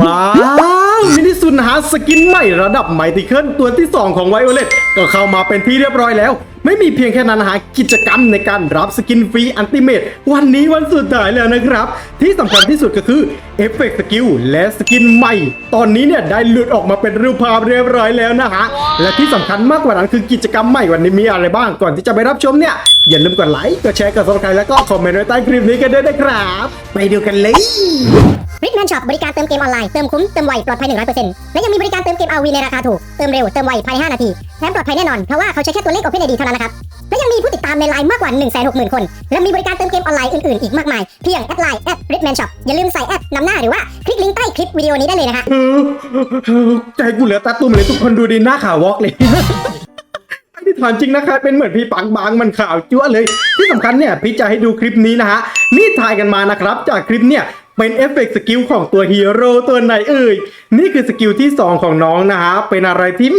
ว้าวมินิซุนฮาสกินใหม่ระดับไมติเคิลตัวที่ 2 ของไวโอเลตก็เข้ามาเป็นที่เรียบร้อยแล้ว ไม่มีเพียงแค่นั้นนะฮะกิจกรรมในการรับสกินฟรีอันติเมตวันนี้วันสุดท้ายแล้วนะครับ ที่สำคัญที่สุดก็คือเอฟเฟกต์สกิลและสกินใหม่ ตอนนี้เนี่ยได้หลุดออกมาเป็นรูปภาพเรียบร้อยแล้วนะฮะและที่สำคัญมากกว่านั้นคือกิจกรรมใหม่วันนี้มีอะไรบ้างก่อนที่จะไปรับชมเนี่ยอย่าลืมกดไลค์กดแชร์กดซับสไครต์แล้วก็คอมเมนต์ไว้ใต้คลิปนี้กันด้วยนะครับ ไปดูกันเลย ริกแมนช็อปบริการเติมเกมออนไลน์ เติมคุ้ม เติมไว ปลอดภัย 100%และยังมีบริการเติมเกม RV ในราคาถูก เติมเร็ว เติมไวภายใน5นาที แถมปลอดภัยแน่นอน เพราะว่าเขาใช้แค่ตัวเลข Open ID เท่านั้นนะครับ และยังมีผู้ติดตามในไลน์มากกว่า 160,000 คน และมีบริการเติมเกมออนไลน์อื่นๆ อีกมากมาย เพียงแอดไลน์แอดริกแมนช็อปอย่าลืมใส่แอดนำหน้าหรือว่าคลิกลิงก์ใต้คลิปวิดีโอนี้ได้เลยนะฮะใจกูเหลือตาตุ่มเลยทุกคนดูดีหน้าขาววอกเลยที่ถามจริงนะคะเป็นเหมือนพี่ปังบางมันขาวจั๊วเลย ที่สำคัญเนี่ยพี่จะให้ดูคลิปนี้นะฮะนี่ถ่ายกันมานะครับ จากคลิปเนี่ย เป็นเอฟเฟกต์สกิลของตัวฮีโร่ตัวไหนเอ่ย นี่คือสกิลที่ 2 ของน้องนะฮะ เป็นอะไรที่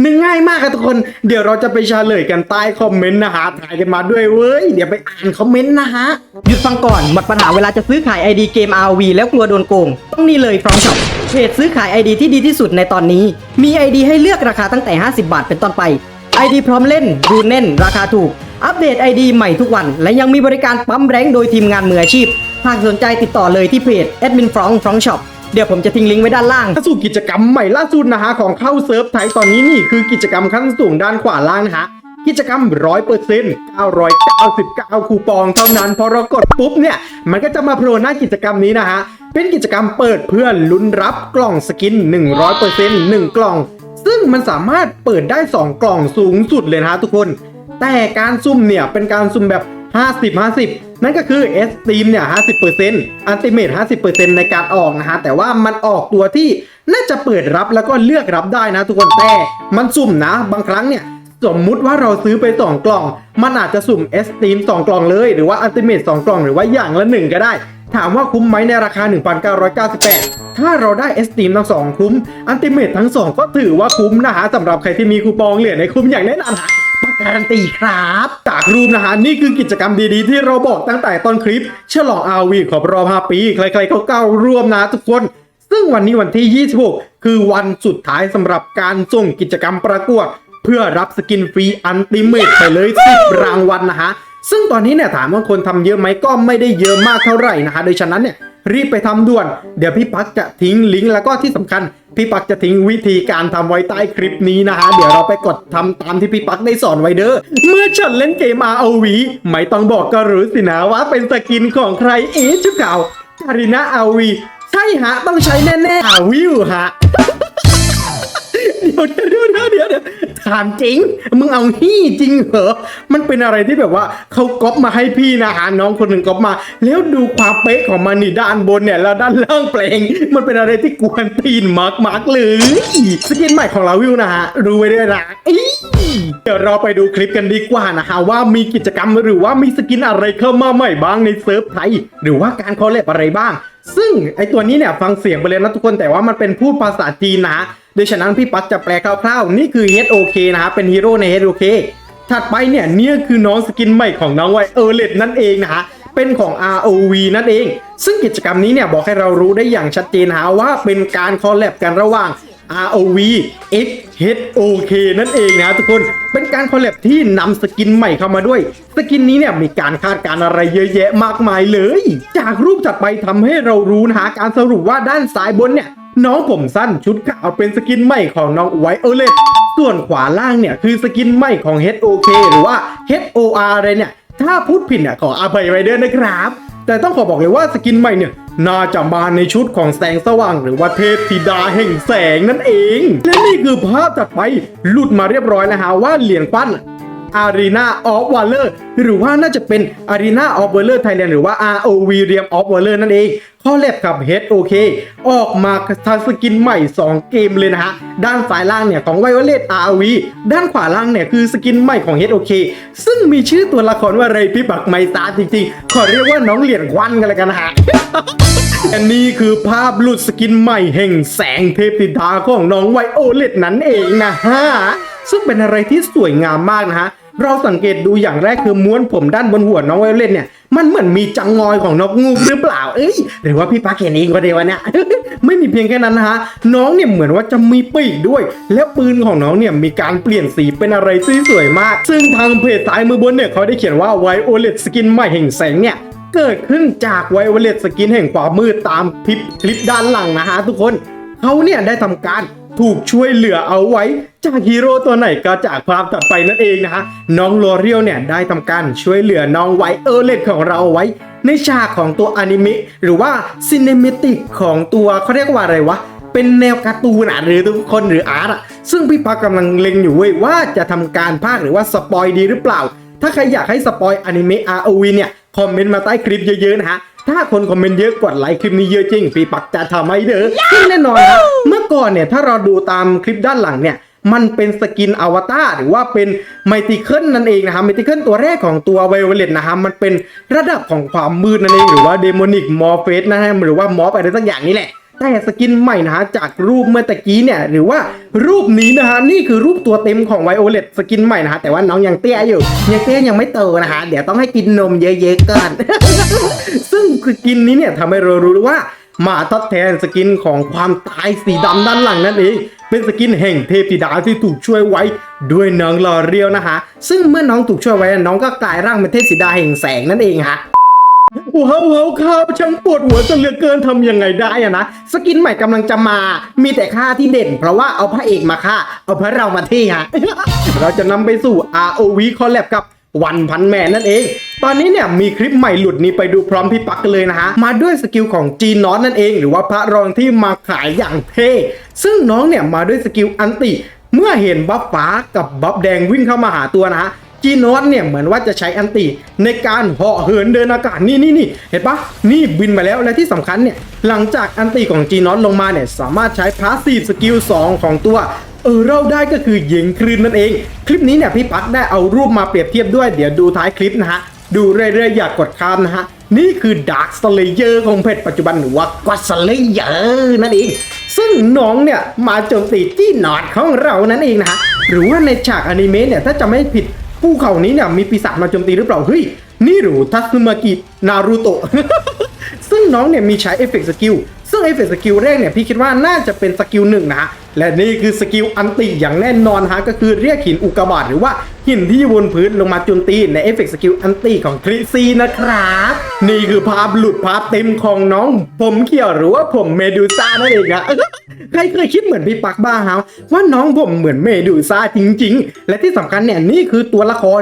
หนึ่งง่ายมากครับทุกคน เดี๋ยวเราจะไปเฉลยกันใต้คอมเมนต์นะฮะถ่ายกันมาด้วยเว้ย เดี๋ยวไปอ่านคอมเมนต์นะฮะ หยุดฟังก่อน หมดปัญหาเวลาจะซื้อขาย ID เกม RV แล้วกลัวโดนโกง ต้องนี่เลย From Shop เพจซื้อขาย ID ที่ดีที่สุดในตอนนี้ มี ID ให้เลือกราคาตั้งแต่ 50 บาทเป็นต้นไป ID พร้อมเล่นรูเน่น ราคาถูกอัปเดต ID ใหม่ทุกวัน และยังมีบริการปั๊มแรงโดยทีมงานมืออาชีพ หากสนใจติดต่อเลยที่เพจ Admin From From Shop เดี๋ยวผมจะทิ้งลิงก์ไว้ด้านล่างเข้าสู่กิจกรรมใหม่ล่าสุดนะฮะของเข้าเซิร์ฟไทยตอนนี้นี่คือกิจกรรมขั้นสูงด้านขวาล่างนะฮะกิจกรรม 100% 999 คูปองเท่านั้น พอเรากดปุ๊บเนี่ย มันก็จะมาโผล่หน้ากิจกรรมนี้นะฮะ เป็นกิจกรรมเปิดเพื่อลุ้นรับกล่องสกิน 100% 1 กล่อง ซึ่งมันสามารถเปิดได้ 2 กล่องสูงสุดเลยนะฮะทุกคน แต่การซุ่มเนี่ยเป็นการซุ่มแบบ 50 50 นั่นก็คือ S Team เนี่ย 50% Ultimate 50%ในการออกนะฮะ แต่ว่ามันออกตัวที่น่าจะเปิดรับแล้วก็เลือกรับได้นะทุกคนแต่มันสุ่มนะ บางครั้งเนี่ยสมมุติว่าเราซื้อไป 2 กล่อง มันอาจจะสุ่ม S Team 2 กล่องเลย หรือว่า Ultimate 2 กล่องหรือว่าอย่างละ 1 ก็ได้ ถามว่าคุ้มไหมในราคา 1,998 ถ้าเราได้ S Team ทั้ง 2 คุ้ม Ultimate ทั้ง 2 ก็ถือว่าคุ้มนะฮะสำหรับใครที่มีคูปองเหรียญในคุ้มอย่างแน่นอนฮะ การันตีครับ จากรูปนะฮะนี่คือกิจกรรมดีๆ ที่เราบอกตั้งแต่ต้นคลิปฉลองอาวีขอบรอบ5ปี ใครๆเขาก้าวร่วมนะทุกคน ซึ่งวันนี้วันที่ 26 คือวันสุดท้ายสำหรับการส่งกิจกรรมประกวด เพื่อรับสกินฟรีอันติเมตไปเลย10รางวัลนะฮะซึ่งตอนนี้เนี่ยถามว่าคนทำเยอะไหมก็ไม่ได้เยอะมากเท่าไหร่นะฮะโดยฉะนั้นเนี่ย รีบไปทำด่วน เดี๋ยวพี่ปักจะทิ้งลิงก์แล้วก็ที่สำคัญ พี่ปักจะทิ้งวิธีการทำไว้ใต้คลิปนี้นะฮะ เดี๋ยวเราไปกดทำตามที่พี่ปักได้สอนไว้เด้อ เมื่อฉันเล่นเกม ROV ไม่ต้องบอกก็รู้สินะว่าเป็นสกินของใครเอ๊ะชุกเก่าคารินาอาวีใช่ฮะต้องใช้แน่ๆอาวิวฮะ ยวเดี๋ยวเดี๋ยวเดี๋ยวเดี๋ยวเดี๋ยวถามจริง มึงเอาฮี่จริงเหรอ มันเป็นอะไรที่แบบว่าเขาก๊อปมาให้พี่นะฮะน้องคนหนึ่งก๊อปมา แล้วดูความเป๊ะของมันนี่ด้านบนเนี่ยแล้วด้านล่างแปลง มันเป็นอะไรที่กวนตีนมากมากๆเลยสกินใหม่ของเราวิวนะฮะรู้ไว้ด้วยนะอี๋เดี๋ยวเราไปดูคลิปกันดีกว่านะฮะว่ามีกิจกรรมหรือว่ามีสกินอะไรเข้ามาใหม่บ้างในเซิร์ฟไทยหรือว่าการคอลแลบอะไรบ้าง ซึ่งไอตัวนี้เนี่ยฟังเสียงไปเลยนะทุกคนแต่ว่ามันเป็นพูดภาษาจีนนะฮะ โดยฉะนั้นพี่ปักจะแปลคร่าวๆ นี่คือ HOK นะครับเป็นฮีโร่ใน HOK ถัดไปเนี่ยเนี่ยคือน้องสกินใหม่ของน้องไวเออร์เลตนั่นเองนะฮะเป็นของ ROV นั่นเอง ซึ่งกิจกรรมนี้เนี่ยบอกให้เรารู้ได้อย่างชัดเจนนะว่าเป็นการคอลแลบกันระหว่าง ROV X HOK นั่นเองนะทุกคนเป็นการคอลแลบที่นำสกินใหม่เข้ามาด้วย สกินนี้เนี่ยมีการคาดการอะไรเยอะแยะมากมายเลย จากรูปถัดไปทำให้เรารู้นะฮะการสรุปว่าด้านซ้ายบนเนี่ยน้องผมสั้นชุดขาวเป็นสกินใหม่ของน้องไวโอเลตส่วนขวาล่างเนี่ยคือสกินใหม่ของ HOK หรือว่า HOR อะไรเนี่ย ถ้าพูดผิดเนี่ยขออภัยไว้ด้วยนะครับ แต่ต้องขอบอกเลยว่าสกินใหม่เนี่ยน่าจะมาในชุดของแสงสว่างหรือว่าเทพธิดาแห่งแสงนั่นเอง และนี่คือภาพจัดไปหลุดมาเรียบร้อยแล้วฮะว่าเหลียงปั้น Arena of Valor หรือว่าน่าจะเป็น Arena of Valor Thailand หรือว่า ROV Realm of Valor นั่นเองข้อแลบกับ HOK ออกมาทางสกินใหม่ 2 เกมเลยนะฮะ ด้านซ้ายล่างเนี่ยของ Violet ROV ด้านขวาล่างเนี่ยคือสกินใหม่ของ HOK ซึ่งมีชื่อตัวละครว่าเรพี่บักไมซาจริงๆ ขอเรียกว่าน้องเหรียญควันกันเลยกันนะฮะอันนี้คือภาพหลุดสกินใหม่แห่งแสงเทพธิดาของน้องไวโอเลตนั่นเองนะฮะ ซึ่งเป็นอะไรที่สวยงามมากนะฮะ เราสังเกตดูอย่างแรกคือม้วนผมด้านบนหัวน้องไวโอเลตเนี่ยมันเหมือนมีจังงอยของนกงูหรือเปล่า เอ้ยหรือว่าพี่ปักเห็นเองก็เดียวะเนี่ย ไม่มีเพียงแค่นั้นนะฮะ น้องเนี่ยเหมือนว่าจะมีปีกด้วย และปืนของน้องเนี่ยมีการเปลี่ยนสีเป็นอะไรที่สวยมาก ซึ่งทางเพจซ้ายมือบนเนี่ยเขาได้เขียนว่าไวโอเลตสกินใหม่แห่งแสงเนี่ยเกิดขึ้นจากไวโอเลตสกินแห่งความมืดตามคลิปคลิปด้านหลังนะฮะทุกคนเขาเนี่ยได้ทำการ ถูกช่วยเหลือเอาไว้จากฮีโร่ตัวไหนก็จากภาพถัดไปนั่นเองนะฮะน้องโลเรียวเนี่ยได้ทำการช่วยเหลือน้องไวเออร์เลตของเราเอาไว้ ในฉากของตัวอนิเมะหรือว่าซินเนมิติกของตัวเขาเรียกว่าอะไรวะเป็นแนวการ์ตูนหรือทุกคนหรืออาร์ตอะซึ่งพี่ปากกำลังเล็งอยู่เว้ยว่าจะทำการภาคหรือว่าสปอยดีหรือเปล่า ถ้าใครอยากให้สปอยอนิเมะ ROV เนี่ยคอมเมนต์มาใต้คลิปเยอะๆนะฮะ ถ้าคนคอมเมนต์เยอะกดไลค์คลิปนี้เยอะจริง พี่ปักจะทำให้เด้อซึ่งแน่นอนนะเมื่อก่อนเนี่ยถ้าเราดูตามคลิปด้านหลังเนี่ยมันเป็นสกินอวตารหรือว่าเป็นไมติเคิลนั่นเองนะฮะไมติเคิลตัวแรกของตัวไวโอเลตนะฮะมันเป็นระดับของความมืดนั่นเองหรือว่าเดโมนิกมอร์เฟสนะฮะหรือว่ามอร์ฟอะไรสักอย่างนี่แหละ แต่สกินใหม่นะฮะจากรูปเมื่อตะกี้เนี่ยหรือว่ารูปนี้นะฮะนี่คือรูปตัวเต็มของไวโอเลตสกินใหม่นะฮะแต่ว่าน้องยังเตี้ยอยู่ยังเตี้ยยังไม่โตนะฮะเดี๋ยวต้องให้กินนมเยอะๆก่อน ซึ่งสกินนี้เนี่ยทำให้เรารู้ว่ามาทดแทนสกินของความตายสีดำด้านหลังนั่นเองเป็นสกินแห่งเทพธิดาที่ถูกช่วยไว้ด้วยน้องลอเรียวนะฮะซึ่งเมื่อน้องถูกช่วยไว้น้องก็กลายร่างเป็นเทพธิดาแห่งแสงนั่นเองฮะ ว้าวว้าวครับฉันปวดหัวจนเหลือเกินทำยังไงได้อะนะ สกินใหม่กำลังจะมา มีแต่ค่าที่เด่น เพราะว่าเอาพระเอกมาฆ่า เอาพระเรามาเที่ฮะ เราจะนำไปสู่ ROV คอลแลบกับวันพันแมนนั่นเอง ตอนนี้เนี่ยมีคลิปใหม่หลุดนี้ไปดูพร้อมพี่ปักกันเลยนะฮะ มาด้วยสกิลของจีนอตนั่นเอง หรือว่าพระรองที่มาขายอย่างเท่ ซึ่งน้องเนี่ยมาด้วยสกิลอันติ เมื่อเห็นบัฟฟ้ากับบัฟแดงวิ่งเข้ามาหาตัวนะฮะ จีโนอตเนี่ยเหมือนว่าจะใช้อันติในการเหาะเหินเดินอากาศนี่นี่นี่เห็นปะนี่บินมาแล้วและที่สำคัญเนี่ยหลังจากอันติของจีโนอตลงมาเนี่ยสามารถใช้พาสซีฟสกิล2ของตัวเออเราได้ก็คือยิงคลื่นนั่นเอง คลิปนี้เนี่ยพี่ปักได้เอารูปมาเปรียบเทียบด้วยเดี๋ยวดูท้ายคลิปนะฮะดูเรื่อยๆอย่ากกดข้ามนะฮะนี่คือ Dark Slayer ของเพจปัจจุบันหรือว่า God Slayer นั่นเอง ซึ่งน้องเนี่ยมาโจมตีจี้หนอดของเรานั่นเองนะฮะหรือว่าในฉากอนิเมะเนี่ยถ้าจะไม่ผิด ภูเขานี้เนี่ยมีปีศาจมาโจมตีหรือเปล่า เฮ้ย นี่หรือทัสมากินารูโตะ ซึ่งน้องเนี่ยมีใช้เอฟเฟกต์สกิล ซึ่งเอฟเฟกต์สกิลแรกเนี่ยพี่คิดว่าน่าจะเป็นสกิลหนึ่งนะฮะและนี่คือสกิลอันติอย่างแน่นอนฮะก็คือเรียกหินอุกกาบาตหรือว่าหินที่อยู่บนพื้นลงมาโจมตีในเอฟเฟกต์สกิลอันติของคริซีนะครับนี่คือภาพหลุดภาพเต็มของน้อง ผมเขียวหรือว่าผมเมดูซ่านั่นเองอะใครเคยคิดเหมือนพี่ปักบ้างฮะว่าน้องผมเหมือนเมดูซ่าจริง ๆ และที่สำคัญเนี่ยนี่คือตัวละคร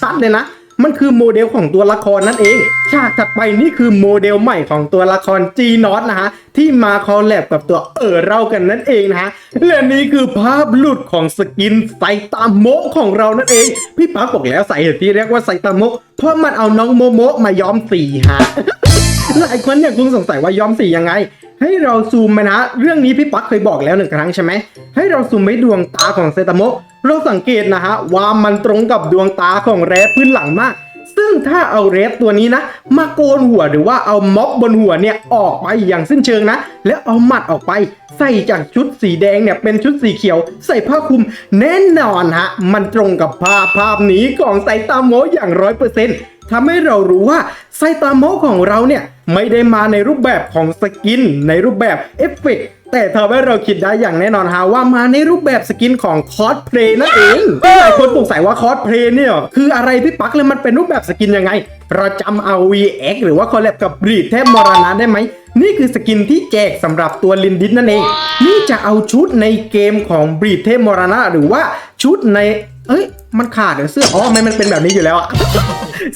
ชัดๆเลยนะ มันคือโมเดลของตัวละครนั่นเอง ฉากถัดไปนี่คือโมเดลใหม่ของตัวละคร G n o t นะฮะที่มาคอลแลบกับตัวเออเรากันนั่นเองนะฮะและนี่คือภาพหลุดของสกินไซตามโมะของเรานั่นเอง พี่ปักบอกแล้วสาเหตุที่เรียกว่าไซตามโมะเพราะมันเอาน้องโมโมะมาย้อมสีฮะหลายคนเนี่ยคงสงสัยว่าย้อมสียังไง ให้เราซูมไปนะ เรื่องนี้พี่ปั๊กเคยบอกแล้วหนึ่งครั้งใช่ไหม ให้เราซูมไปดวงตาของเซตาโมะเราสังเกตนะฮะว่ามันตรงกับดวงตาของแรดพื้นหลังมาก ซึ่งถ้าเอาเรฟตัวนี้นะ มาโกนหัวหรือว่าเอาม็อบบนหัวเนี่ยออกไปอย่างสิ้นเชิงนะ แล้วเอาหมัดออกไป ใส่จากชุดสีแดงเนี่ยเป็นชุดสีเขียว ใส่ผ้าคลุมแน่นอนฮะ มันตรงกับภาพภาพนี้ของไซตามโมะอย่างร้อยเปอร์เซ็นต์ ทำให้เรารู้ว่าไซตามโมะของเราเนี่ย ไม่ได้มาในรูปแบบของสกิน ในรูปแบบเอฟเฟกต์แต่ทำให้เราคิดได้อย่างแน่นอนฮะว่ามาในรูปแบบสกินของคอสเพลย์นั่นเองหลายคนสงสัยว่าคอสเพลย์เนี่ย คืออะไรพี่ปักเลยมันเป็นรูปแบบสกินยังไง เราจำเอา VX หรือว่าคอลแลบกับบรีดเทพมรณะได้ไหม นี่คือสกินที่แจกสำหรับตัวลินดิสนั่นเอง นี่จะเอาชุดในเกมของบรีดเทพมรณะหรือว่าชุดใน เอ้ย มันขาดเหรอเสื้ออ๋อไม่มันเป็นแบบนี้อยู่แล้วอะ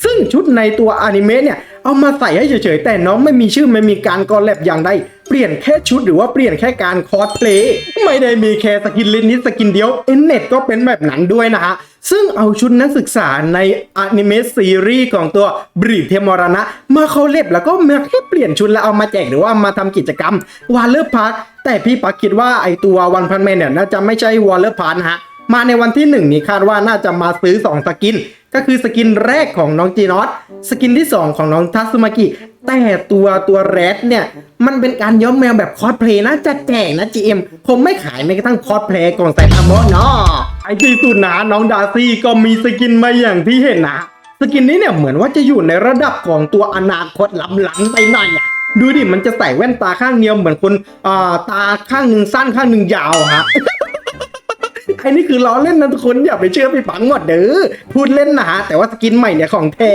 ซึ่งชุดในตัวอนิเมะเนี่ย เอามาใส่ให้เฉยๆ แต่น้องไม่มีชื่อไม่มีการกอลแลบอย่างใดเปลี่ยนแค่ชุดหรือว่าเปลี่ยนแค่การคอสเพลย์ไม่ได้มีแค่สกินลินนิสสกินเดียวเอ็นเน็ตก็เป็นแบบนั้นด้วยนะฮะ ซึ่งเอาชุดนักศึกษาในอนิเมะซีรีส์ของตัวบรีเทมอรณะมาเขาเล็บแล้วก็มาแค่เปลี่ยนชุดแล้วเอามาแจกหรือว่ามาทำกิจกรรมวอลเลอร์พาร์แต่พี่ปักคิดว่าไอตัววันพันแมนเนี่ยน่าจะไม่ใช่วอลเลอร์พาร์นะฮะมาในวันที่ 1 นี้คาดว่าน่าจะมาซื้อ 2 สกิน ก็คือสกินแรกของน้องจีนอตสกินที่ 2 ของน้องทัสมากิแต่ตัวตัวแรดเนี่ย มันเป็นการย้อมแมวแบบคอสเพลย์นะจะแจกนะ GM ผมไม่ขายแม้กระทั่งคอสเพลย์ของไซตามอเนาะไอที่สุดนะน้องดาซี่ก็มีสกินมาอย่างที่เห็นนะ สกินนี้เนี่ยเหมือนว่าจะอยู่ในระดับของตัวอนาคตล้ำหลังไปหน่อยอะดูดิมันจะใส่แว่นตาข้างเดียวเหมือนคนอ่าตาข้างหนึ่งสั้นข้างหนึ่งยาวฮะ อ้นี่คือล้อเล่นนะทุกคนอย่าไปเชื่อพี่ปังหมดเด้อพูดเล่นนะฮะแต่ว่าสกินใหม่เนี่ยของแท้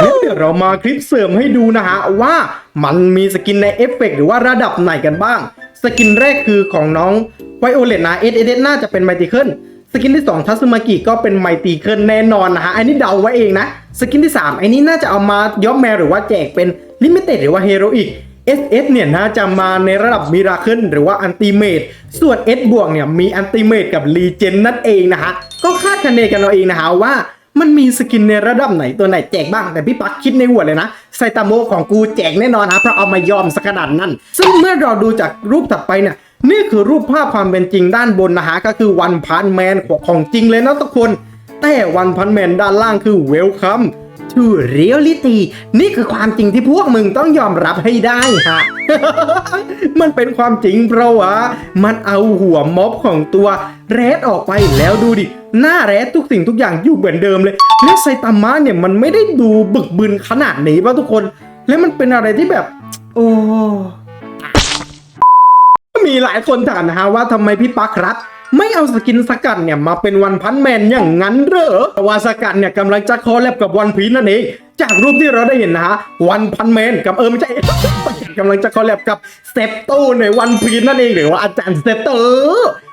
แล้วเดี๋ยวเรามาคลิปเสริมให้ดูนะฮะว่ามันมีสกินในเอฟเฟกต์หรือว่าระดับไหนกันบ้าง สกินแรกคือของน้องไวโอเลตนะเอสเอสน่าจะเป็นไมติเคิลสกินที่ 2 ทัซึมากิก็เป็นไมติเคิลแน่นอนนะฮะอันนี้เดาไว้เองนะ สกินที่ 3 อันนี้น่าจะเอามาย้อมแมวหรือว่าแจกเป็นลิมิเต็ดหรือว่าเฮโรอีก SS เนี่ยน่าจะมาในระดับมิราเคิลหรือว่าอันติเมตส่วน S บวกเนี่ยมีอันติเมตกับรีเจนนั่นเองนะฮะ ก็คาดคะเนกันเอาเองนะฮะว่ามันมีสกินในระดับไหนตัวไหนแจกบ้างแต่พี่ปักคิดในหัวเลยนะไซตามโมของกูแจกแน่นอนฮะเพราะเอามายอมสักขนาดนั้น ซึ่งเมื่อเราดูจากรูปถัดไปเนี่ยนี่คือรูปภาพความเป็นจริงด้านบนนะฮะก็คือวันพันแมนของจริงเลยนะทุกคน แต่วันพันแมนด้านล่างคือเวลคัม to reality นี่คือความจริงที่พวกมึงต้องยอมรับให้ได้ฮะ มันเป็นความจริงเพราะว่า มันเอาหัวม็อบของตัวแรดออกไปแล้วดูดิ หน้าแรดทุกสิ่งทุกอย่างอยู่เหมือนเดิมเลยและไซตามะเนี่ยมันไม่ได้ดูบึกบึนขนาดนี้ป่ะทุกคน และมันเป็นอะไรที่แบบ โอ้มีหลายคนถามนะฮะว่าทำไมพี่ปักครับ ไม่เอาสกินสกัดเนี่ยมาเป็นวันพันแมนอย่างนั้นเหรอว่าสกัดเนี่ยกำลังจะคอลแลบกับวันพีนั่นเองจากรูปที่เราได้เห็นนะฮะวันพันแมนกับเออไม่ใช่กำลังจะคอลแลบกับเซปโตในวันพีนั่นเองหรือว่าอาจารย์เซปโต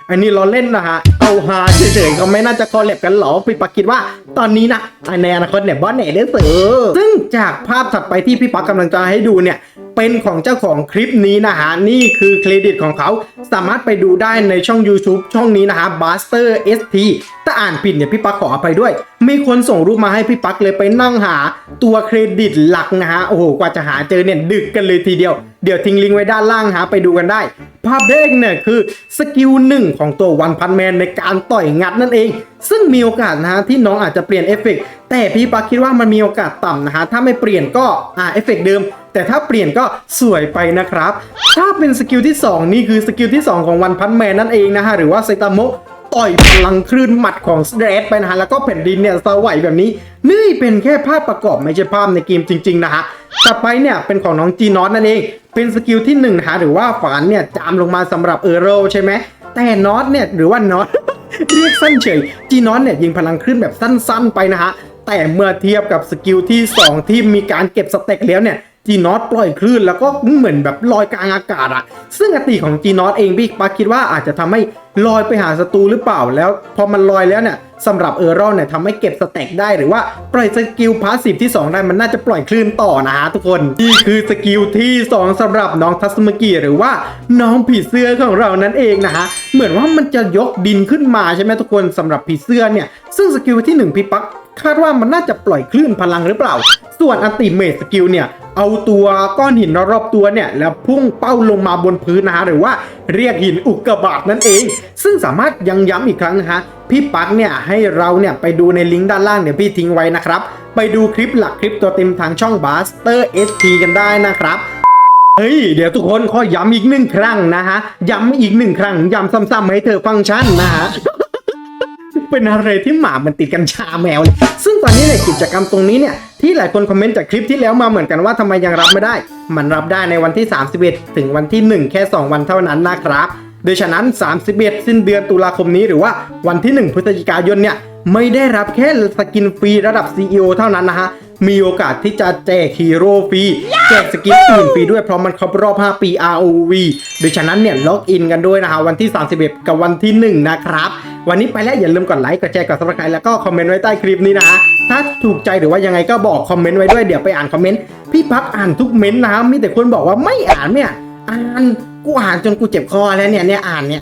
อันนี้เราเล่นนะฮะ เอาฮาเฉยๆเขาไม่น่าจะคอลแลบกันหรอพี่ปักคิดว่าตอนนี้นะในอนาคตเนี่ยบอสเน่ได้เสือซึ่งจากภาพถัดไปที่พี่ปักกำลังจะให้ดูเนี่ย เป็นของเจ้าของคลิปนี้นะฮะนี่คือเครดิตของเขาสามารถไปดูได้ในช่อง YouTube ช่องนี้นะฮะ Buster ST ถ้าอ่านผิดเนี่ยพี่ปักขออภัยด้วย มีคนส่งรูปมาให้พี่ปักเลยไปนั่งหาตัวเครดิตหลักนะฮะโอ้โหกว่าจะหาเจอเนี่ยดึกกันเลยทีเดียว เดี๋ยวทิ้งลิงก์ไว้ด้านล่างหาไปดูกันได้ ภาพแรกเนี่ยคือสกิลหนึ่งของตัววันพันแมนในการต่อยงัดนั่นเอง ซึ่งมีโอกาสนะฮะที่น้องอาจจะเปลี่ยนเอฟเฟกต์แต่พี่ปักคิดว่ามันมีโอกาสต่ำนะฮะถ้าไม่เปลี่ยนก็อ่าเอฟเฟกต์เดิม แต่ถ้าเปลี่ยนก็สวยไปนะครับ ถ้าเป็นสกิลที่ 2 นี่คือสกิลที่ 2 ของวันพันแมนนั่นเองนะฮะ หรือว่าไซตามโมะต่อยพลังคลื่นหมัดของสเตรทไปนะฮะ แล้วก็แผ่นดินเนี่ยสวัยแบบนี้ นี่เป็นแค่ภาพประกอบไม่ใช่ภาพในเกมจริง ๆ นะฮะต่อไปเนี่ยเป็นของน้องจีนอตนั่นเอง เป็นสกิลที่1นะฮะหรือว่าฝานเนี่ยจามลงมาสำหรับเออร์โรใช่ไหมแต่นอตเนี่ยหรือว่านอตเรียกสั้นเฉยจีนอนเนี่ยยิงพลังคลื่นแบบสั้น ๆ ไปนะฮะแต่เมื่อเทียบกับสกิลที่ 2 ที่มีการเก็บสเต็กแล้วเนี่ย จีนอตปล่อยคลื่นแล้วก็เหมือนแบบลอยกลางอากาศอะซึ่งอติของจีนอตเองพี่ปาคิดว่าอาจจะทำให้ลอยไปหาศัตรูหรือเปล่าแล้ว พอมันลอยแล้วเนี่ยสำหรับเออร์รอนเนี่ยทำให้เก็บสเต็กได้หรือว่าปล่อยสกิลพาสซีฟที่ 2 ได้มันน่าจะปล่อยคลื่นต่อนะฮะทุกคนนี่คือสกิลที่ 2สำหรับน้องทัสมกิหรือว่าน้องผีเสื้อของเรานั่นเองนะฮะเหมือนว่ามันจะยกดินขึ้นมาใช่ไหมทุกคนสำหรับผีเสื้อเนี่ยซึ่งสกิลที่หนึ่งพี่ปักคาดว่ามันน่าจะปล่อยคลื่นพลังหรือเปล่า ส่วนอันติเมทสกิลเนี่ย เอาตัวก้อนหินรอบตัวเนี่ยแล้วพุ่งเป้าลงมาบนพื้นนะฮะหรือว่าเรียกหินอุกกาบาตนั่นเอง ซึ่งสามารถยังย้ำอีกครั้งนะฮะพี่ปักเนี่ยให้เราเนี่ยไปดูในลิงก์ด้านล่างเดี๋ยวพี่ทิ้งไว้นะครับ ไปดูคลิปหลักคลิปตัวเต็มทางช่อง Buster ST กันได้นะครับเฮ้ย เดี๋ยวทุกคนขอย้ำอีกหนึ่งครั้งนะฮะ ย้ำอีกหนึ่งครั้ง ย้ำซ้ำๆให้เธอฟังชันนะฮะ เป็นอะไรที่หมามันติดกัญชาแมวเลยซึ่งตอนนี้เนี่ยกิจกรรมตรงนี้เนี่ยที่หลายคนคอมเมนต์จากคลิปที่แล้วมาเหมือนกันว่าทำไมยังรับไม่ได้ มันรับได้ในวันที่ 31 ถึงวันที่ 1 แค่ 2 วันเท่านั้นนะครับโดยฉะนั้น 31 สิ้นเดือนตุลาคมนี้หรือว่าวันที่ 1 พฤศจิกายนเนี่ยไม่ได้รับแค่สกินฟรีระดับ CEO เท่านั้นนะฮะ มีโอกาสที่จะแจกฮีโร่ฟรี แจกสกินอื่นฟรีด้วยเพราะมันครบรอบ 5 ปี ROV โดยฉะนั้นเนี่ยล็อกอินกันด้วยนะฮะวันที่ 31 กับวันที่ 1 นะครับ วันนี้ไปแล้วอย่าลืมกดไลค์กดแชร์กดซับสไครต์แล้วก็คอมเมนต์ไว้ใต้คลิปนี้นะฮะถ้าถูกใจหรือว่ายังไงก็บอกคอมเมนต์ไว้ด้วยเดี๋ยวไปอ่านคอมเมนต์พี่พักอ่านทุกเม้นต์นะฮะมีแต่คนบอกว่าไม่อ่านไม่อ่านอ่านกูอ่านจนกูเจ็บคอแล้วเนี่ยเนี่ยอ่านเนี่ย